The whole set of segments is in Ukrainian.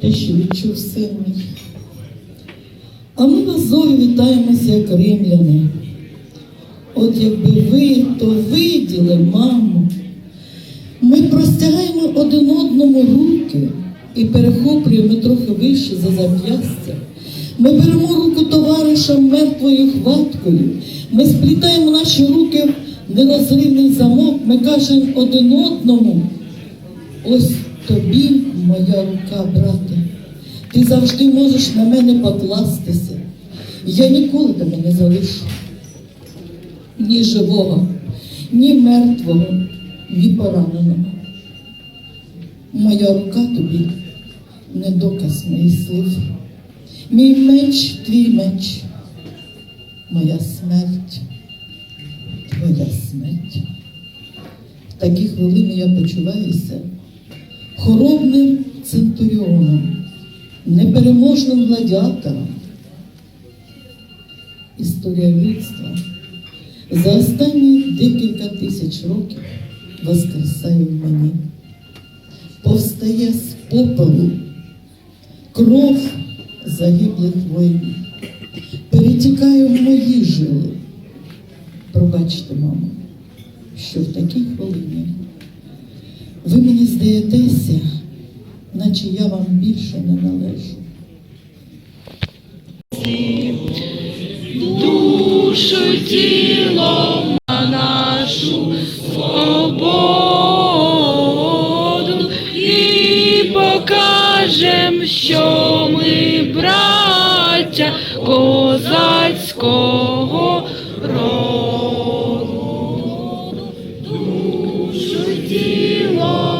те, що відчув син мій. А ми вас зові вітаємося, як римляни. От якби ви, то виділи, мамо. Ми простягаємо один одному руки і перехоплюємо трохи вище за зап'ястя. Ми беремо руку товариша мертвою хваткою. Ми сплітаємо наші руки в нерозривний замок. Ми кажемо один одному. Ось тобі моя рука, брате. Ти завжди можеш на мене покластися. Я ніколи тебе не залишу. Ні живого, ні мертвого, ні пораненого. Моя рука тобі не доказ моїх слів. Мій меч, твій меч, моя смерть, твоя смерть. В такі хвилини я почуваюся хоробним центуріоном, непереможним гладіатором. Історія людства за останні декілька тисяч років воскресає в мені, повстає з попелу кров загиблих воїнів, перетікає в мої жили. Пробачте, мамо, що в такій хвилині здаєтеся, наче я вам більше не належу. душу тілом на нашу свободу і покажем, що ми браття козацького роду. Душу тіло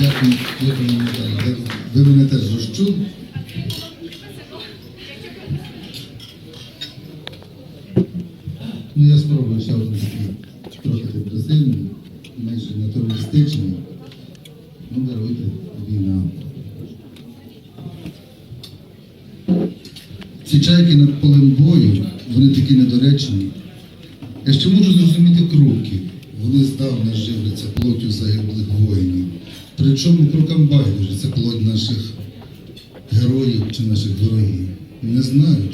Дякую, дякую, Наталя. Ви мене теж розчули. Ну, я спробую ще одну таку трохи депресивну, майже натуралістичну. Ну, даруйте війна. Ці чайки над полем бою, вони такі недоречні. Я ще можу зрозуміти кроки. Вони здавна живляться плоттю загиблих воїнів. Причому крокам байдуже це плоть наших героїв чи наших ворогів. Не знаю,